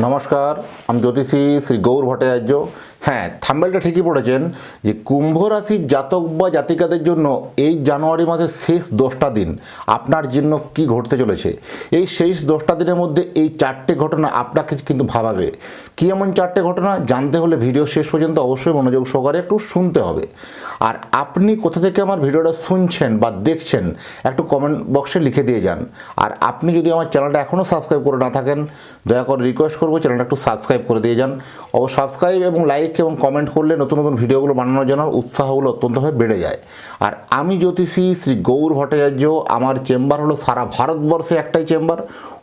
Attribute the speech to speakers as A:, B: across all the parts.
A: নমস্কার আমি জ্যোতিষী শ্রী গৌর ভট্টাচার্য। হ্যাঁ থাম্বেলটা ঠিকই পড়েছেন যে কুম্ভ রাশির জাতক বা জাতিকাদের জন্য এই জানুয়ারি মাসের শেষ দশটা দিন আপনার জন্য কি ঘটতে চলেছে? এই শেষ দশটা দিনের মধ্যে এই চারটে ঘটনা আপনাকে কিন্তু ভাবাবে। কী এমন চারটে ঘটনা? জানতে হলে ভিডিও শেষ পর্যন্ত অবশ্যই মনোযোগ সহকারে একটু শুনতে হবে। আর আপনি কোথা থেকে আমার ভিডিওটা শুনছেন বা দেখছেন, একটু কমেন্ট বক্সে লিখে দিয়ে যান। আর আপনি যদি আমার চ্যানেলটা এখনও সাবস্ক্রাইব করে না থাকেন, দয়া করে রিকোয়েস্ট করব, চ্যানেলটা একটু সাবস্ক্রাইব করে দিয়ে যান। অবশ্য সাবস্ক্রাইব এবং লাইক এবং কমেন্ট করলে নতুন নতুন ভিডিওগুলো বানানোর জন্য উৎসাহগুলো অত্যন্তভাবে বেড়ে যায়। আর আমি জ্যোতিষী শ্রী গৌর ভট্টাচার্য, আমার চেম্বার হলো সারা ভারতবর্ষে একটাই চেম্বার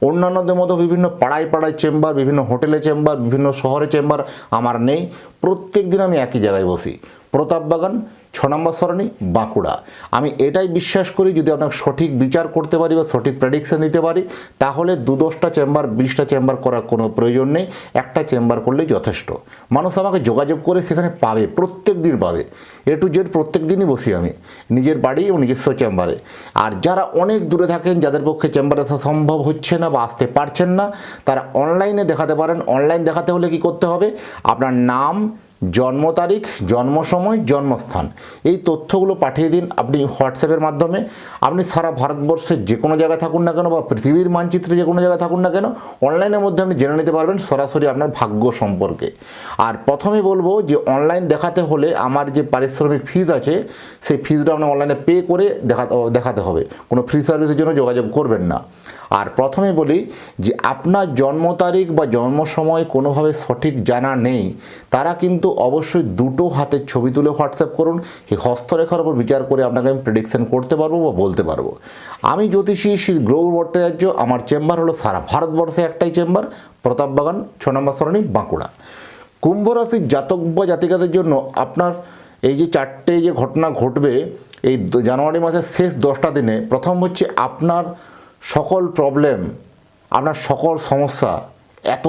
A: অন্যান্যদের মতো বিভিন্ন পাড়ায় পাড়ায় চেম্বার বিভিন্ন হোটেলে চেম্বার বিভিন্ন শহরে চেম্বার আমার নেই। প্রত্যেক দিন আমি একই জায়গায় বসি। প্রতাপবাগান ছ নম্বর সরণি, বাঁকুড়া। আমি এটাই বিশ্বাস করি, যদি আপনাকে সঠিক বিচার করতে পারি বা সঠিক প্রেডিকশন দিতে পারি, তাহলে দু দশটা চেম্বার বিশটা চেম্বার করার কোনো প্রয়োজন নেই। একটা চেম্বার করলেই যথেষ্ট। মানুষ আমাকে যোগাযোগ করে সেখানে পাবে, প্রত্যেক দিন পাবে। এ টু জেড প্রত্যেক দিনই বসি আমি, নিজের বাড়ি এবং নিজস্ব চেম্বারে আর যারা অনেক দূরে থাকেন, যাদের পক্ষে চেম্বারে আসা সম্ভব হচ্ছে না বা আসতে পারছেন না, তারা অনলাইনে দেখাতে পারেন। অনলাইন দেখাতে হলে কি করতে হবে? আপনার নাম জন্ম তারিখ, জন্ম সময়, জন্মস্থান। এই তথ্যগুলো পাঠিয়ে দিন আপনি হোয়াটসঅ্যাপের মাধ্যমে। আপনি সারা ভারতবর্ষের যে কোনো জায়গায় থাকুন না কেন বা পৃথিবীর মানচিত্রে যে কোনো জায়গায় থাকুন না কেন, অনলাইনের মধ্যে আপনি জেনে নিতে পারবেন সরাসরি আপনার ভাগ্য সম্পর্কে। আর প্রথমে বলব যে অনলাইন দেখাতে হলে আমার যে পারিশ্রমিক ফিজ আছে, সেই ফিজটা আপনি অনলাইনে পে করে দেখা দেখাতে হবে। কোনো ফ্রি সার্ভিসের জন্য যোগাযোগ করবেন না। আর প্রথমে বলি যে আপনার জন্ম তারিখ বা জন্ম সময় কোনোভাবে সঠিক জানা নেই, তারা কিন্তু অবশ্যই দুটো হাতের ছবি তুলে হোয়াটসঅ্যাপ করুন, এই হস্তরেখার উপর বিচার করে আপনাকে আমি প্রেডিকশন করতে পারব বা বলতে পারব। আমি জ্যোতিষী শ্রী গ্রহ ভট্টাচার্য, আমার চেম্বার হলো সারা ভারতবর্ষে একটাই চেম্বার প্রতাপবাগান ছ নম্বর সরণি, বাঁকুড়া। কুম্ভ রাশির জাতক বা জাতিকাদের জন্য আপনার এই যে চারটে যে ঘটনা ঘটবে, এই জানুয়ারি মাসের শেষ দশটা দিনে প্রথম হচ্ছে আপনার সকল প্রবলেম আপনার সকল সমস্যা এত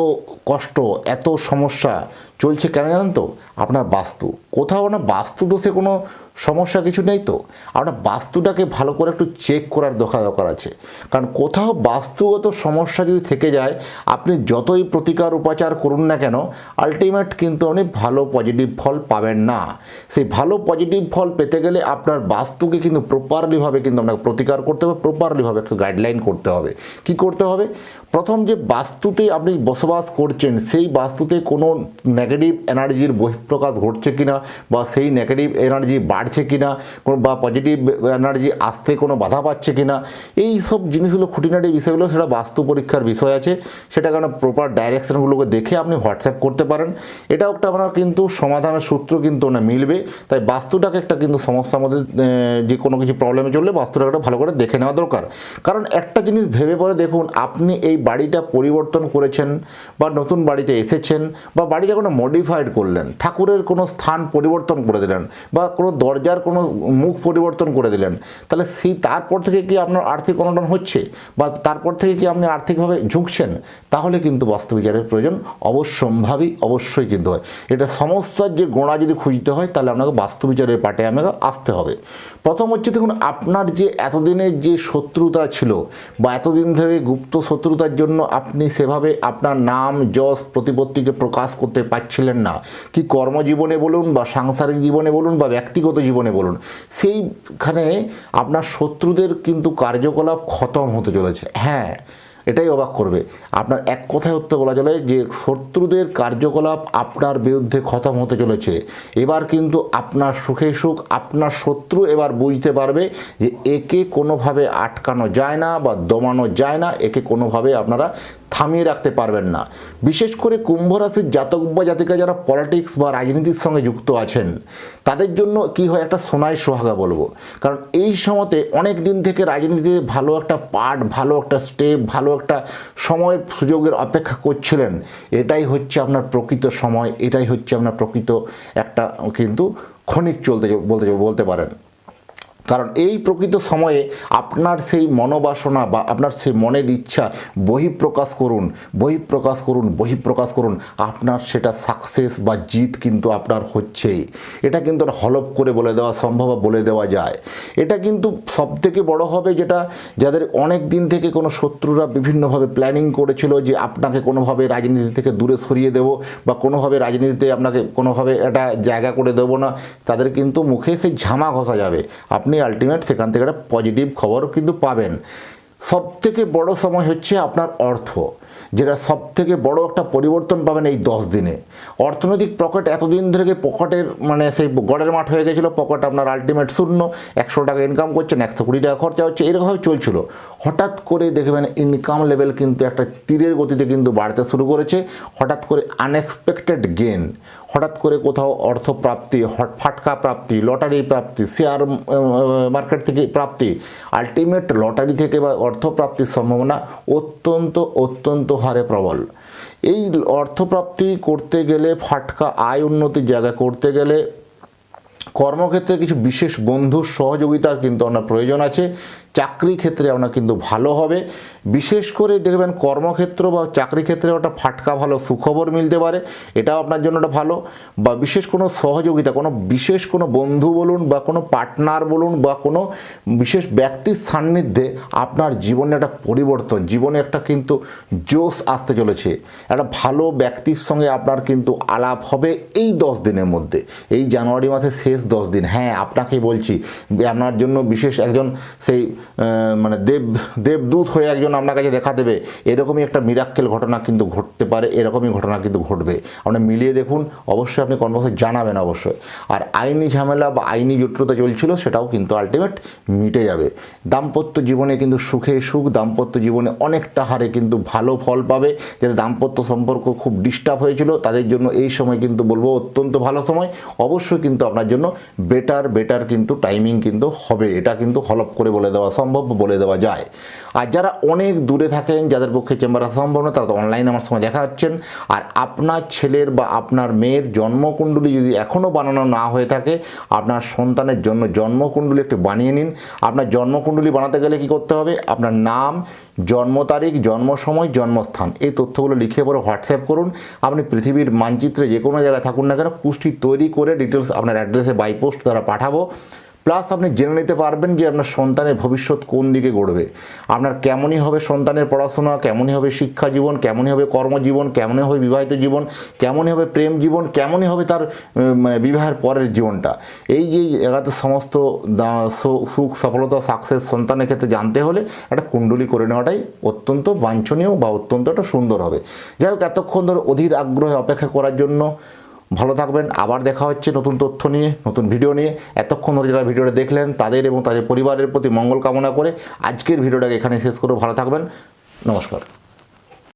A: কষ্ট, এত সমস্যা চলছে কেন জানেন তো? আপনার বাস্তু। কোথাও না বাস্তু দোষে কোনো সমস্যা কিছু নেই তো? আপনার বাস্তুটাকে ভালো করে একটু চেক করার দরকার দরকার আছে। কারণ কোথাও বাস্তুগত সমস্যা যদি থেকে যায়, আপনি যতই প্রতিকার উপাচার করুন না কেন আলটিমেট কিন্তু আপনি ভালো পজিটিভ ফল পাবেন না। সেই ভালো পজিটিভ ফল পেতে গেলে আপনার বাস্তুকে কিন্তু প্রপারলিভাবে কিন্তু আপনাকে প্রতিকার করতে হবে প্রপারলিভাবে একটু গাইডলাইন করতে হবে। কি করতে হবে? প্রথম যে বাস্তুতে আপনি বসবাস করছেন সেই বাস্তুতে কোনো নেগেটিভ এনার্জির বহিঃপ্রকাশ ঘটছে কিনা বা সেই নেগেটিভ এনার্জি বাড়ছে কিনা বা পজিটিভ এনার্জি আসতে কোনো বাধা পাচ্ছে কিনা, এই সব জিনিসগুলো, খুঁটিনাটি বিষয়গুলো সেটা বাস্তু পরীক্ষার বিষয় আছে। সেটা কেন প্রপার ডাইরেকশনগুলোকে দেখে আপনি হোয়াটসঅ্যাপ করতে পারেন? এটাও একটা আপনার কিন্তু সমাধানের সূত্র কিন্তু না মিলবে। তাই বাস্তুটাকে একটা কিন্তু সমস্যার মধ্যে যে কোনো কিছু প্রবলেমে চললে বাস্তুটাকে ভালো করে দেখে নেওয়া দরকার। কারণ একটা জিনিস ভেবে পরে দেখুন, আপনি এই বাড়িটা পরিবর্তন করেছেন বা নতুন বাড়িতে এসেছেন বা বাড়িটা কোনো মডিফাইড করলেন, ঠাকুরের কোনো স্থান পরিবর্তন করে দিলেন বা কোনো দরজার কোনো মুখ পরিবর্তন করে দিলেন, তাহলে সেই তারপর থেকে কি আপনার আর্থিক অনটন হচ্ছে বা তারপর থেকে কি আপনি আর্থিকভাবে ঝুঁকছেন? তাহলে কিন্তু বাস্তু বিচারের প্রয়োজন অবশ্যম্ভাবী, অবশ্যই কিন্তু হয়। এটা সমস্যার যে গোড়া যদি খুঁজতে হয়, তাহলে আপনাকে বাস্তু বিচারের পাটে আপনাকে আসতে হবে। প্রথম হচ্ছে দেখুন, আপনার যে এতদিনের যে শত্রুতা ছিল বা এতদিন ধরে গুপ্ত শত্রুতার জন্য আপনি সেভাবে আপনার নাম যশ প্রতিপত্তিকে প্রকাশ করতে পারছিলেন না। কি কর্মজীবনে বলুন বা সাংসারিক জীবনে বলুন বা ব্যক্তিগত জীবনে বলুন, সেইখানে আপনার শত্রুদের কিন্তু কার্যকলাপ খতম হতে চলেছে। হ্যাঁ এটাই অবাক করবে। আপনার এক কথায় উত্তর বলা চলে যে শত্রুদের কার্যকলাপ আপনার বিরুদ্ধে খতম হতে চলেছে। এবার কিন্তু আপনার সুখে সুখ, আপনার শত্রু এবার বুঝতে পারবে যে একে কোনোভাবে আটকানো যায় না বা দমানো যায় না, একে কোনোভাবে আপনারা থামিয়ে রাখতে পারবেন না। বিশেষ করে কুম্ভ রাশির জাতক বা জাতিকা যারা পলিটিক্স বা রাজনীতির সঙ্গে যুক্ত আছেন, তাদের জন্য কি হয় একটা সোনায় সোহাগা বলব। কারণ এই সময়তে অনেক দিন থেকে রাজনীতিতে ভালো একটা পার্ট ভালো একটা স্টেপ ভালো একটা সময় সুযোগের অপেক্ষা করছিলেন। এটাই হচ্ছে আপনার প্রকৃত সময়, এটাই হচ্ছে আপনার প্রকৃত একটা কিন্তু ক্ষণিক চলতে, বলতে বলতে পারেন। কারণ এই প্রকৃত সময়ে আপনার সেই মনোবাসনা বা আপনার সেই মনের ইচ্ছা বহিঃপ্রকাশ করুন বহিঃপ্রকাশ করুন বহিঃপ্রকাশ করুন, আপনার সেটা সাকসেস বা জিত কিন্তু আপনার হচ্ছেই। এটা কিন্তু হলপ করে বলে দেওয়া সম্ভব বলে দেওয়া যায়। এটা কিন্তু সবথেকে বড় হবে যেটা, যাদের অনেক দিন থেকে কোনো শত্রুরা বিভিন্নভাবে প্ল্যানিং করেছিল যে আপনাকে কোনোভাবে রাজনীতি থেকে দূরে সরিয়ে দেবো বা কোনোভাবে রাজনীতিতে আপনাকে কোনোভাবে একটা জায়গা করে দেবো না, তাদের কিন্তু মুখে সেই ঝামা ঘষা যাবে। আপনি আলটিমেট সেখান থেকে একটা পজিটিভ খবরও কিন্তু পাবেন। সব থেকে বড় সময় হচ্ছে আপনার অর্থ, যেটা সব থেকে বড় একটা পরিবর্তন পাবেন এই দশ দিনে। অর্থনৈতিক পকেট এতদিন ধরে পকেটের মানে সেই গড়ের মাঠ হয়ে গেছিল, পকেট আপনার আলটিমেট শূন্য, একশো টাকা ইনকাম করছেন, একশো কুড়ি টাকা খরচা হচ্ছে এরকমভাবে চলছিল। হঠাৎ করে দেখবেন ইনকাম লেভেল কিন্তু একটা তীরের গতিতে কিন্তু বাড়তে শুরু করেছে, হঠাৎ করে আনএক্সপেক্টেড গেন হঠাৎ করে কোথাও অর্থ প্রাপ্তি হট- ফাটকা প্রাপ্তি, লটারি প্রাপ্তি শেয়ার মার্কেট থেকে প্রাপ্তি আলটিমেট লটারি থেকে বা অর্থ প্রাপ্তির সম্ভাবনা অত্যন্ত অত্যন্ত হারে প্রবল। এই অর্থপ্রাপ্তি করতে গেলে, ফাটকা, আয় উন্নতির জায়গা করতে গেলে কর্মক্ষেত্রে কিছু বিশেষ বন্ধুর সহযোগিতার কিন্তু আপনার প্রয়োজন আছে। চাকরি ক্ষেত্রে আপনার কিন্তু ভালো হবে। বিশেষ করে দেখবেন কর্মক্ষেত্র বা চাকরি ক্ষেত্রে একটা ফাটকা ভালো সুখবর মিলতে পারে, এটাও আপনার জন্য একটা ভালো। বা বিশেষ কোনো সহযোগিতা, কোনো বিশেষ কোনো বন্ধু বলুন বা কোনো পার্টনার বলুন বা কোনো বিশেষ ব্যক্তির সান্নিধ্যে আপনার জীবনে একটা পরিবর্তন, জীবনে একটা কিন্তু জোশ আসতে চলেছে। একটা ভালো ব্যক্তির সঙ্গে আপনার কিন্তু আলাপ হবে এই দশ দিনের মধ্যে। এই জানুয়ারি মাসের শেষ দশ দিন। হ্যাঁ আপনাকে বলছি, আপনার জন্য বিশেষ একজন সেই মানে দেব, দেবদূত হয়ে একজন আপনার কাছে দেখা দেবে। এরকমই একটা মিরাক্কেল ঘটনা কিন্তু ঘটতে পারে, এরকমই ঘটনা কিন্তু ঘটবে। আপনার মিলিয়ে দেখুন, অবশ্যই আপনি কর্মক্ষেত্রে জানাবেন অবশ্যই। আর আইনি ঝামেলা বা আইনি জটিলতা চলছিল, সেটাও কিন্তু আলটিমেট মিটে যাবে। দাম্পত্য জীবনে কিন্তু সুখে সুখ, দাম্পত্য জীবনে অনেকটা হারে কিন্তু ভালো ফল পাবে। যাতে দাম্পত্য সম্পর্ক খুব ডিস্টার্ব হয়েছিল, তাদের জন্য এই সময় কিন্তু বলব অত্যন্ত ভালো সময়। অবশ্যই কিন্তু আপনার জন্য বেটার বেটার কিন্তু টাইমিং কিন্তু হবে। এটা কিন্তু হলপ করে বলে দেওয়া সম্ভব বলে দেওয়া যায়। আর যারা অনেক দূরে থাকেন, যাদের পক্ষে চেম্বার আসা সম্ভব না তারা তো অনলাইনে আমার সঙ্গে দেখা হচ্ছেন। আর আপনার ছেলের বা আপনার মেয়ের জন্মকুণ্ডলী যদি এখনও বানানো না হয়ে থাকে, আপনার সন্তানের জন্য জন্মকুণ্ডলী একটু বানিয়ে নিন। আপনার জন্মকুণ্ডলী বানাতে গেলে কি করতে হবে? আপনার নাম, জন্ম তারিখ, জন্ম সময়, জন্মস্থান, এই তথ্যগুলো লিখে পরে হোয়াটসঅ্যাপ করুন। আপনি পৃথিবীর মানচিত্রে যে কোনো জায়গায় থাকুন না কেন, কুষ্টি তৈরি করে ডিটেলস আপনার অ্যাড্রেসে বাই পোস্ট দ্বারা পাঠাবো। প্লাস আপনি জেনে নিতে পারবেন যে আপনার সন্তানের ভবিষ্যৎ কোন দিকে গড়বে। আপনার কেমনই হবে সন্তানের পড়াশোনা, কেমনই হবে শিক্ষা জীবন, কেমনই হবে কর্মজীবন, কেমনই হবে বিবাহিত জীবন, কেমনই হবে প্রেম জীবন, কেমনই হবে তার মানে বিবাহের পরের জীবনটা। এই যে জায়গাতে সমস্ত সুখ, সফলতা সাকসেস সন্তানের ক্ষেত্রে জানতে হলে একটা কুণ্ডলি করে নেওয়াটাই অত্যন্ত বাঞ্ছনীয় বা অত্যন্ত একটা সুন্দর হবে। যাই হোক, এতক্ষণ ধরে অধীর আগ্রহে অপেক্ষা করার জন্য ভালো থাকবেন। আবার দেখা হচ্ছে নতুন তথ্য নিয়ে, নতুন ভিডিও নিয়ে। এতক্ষণ ধরে যারা ভিডিওটা দেখলেন, তাদের এবং তাদের পরিবারের প্রতি মঙ্গল কামনা করে আজকের ভিডিওটাকে এখানে শেষ করে ভালো থাকবেন। নমস্কার।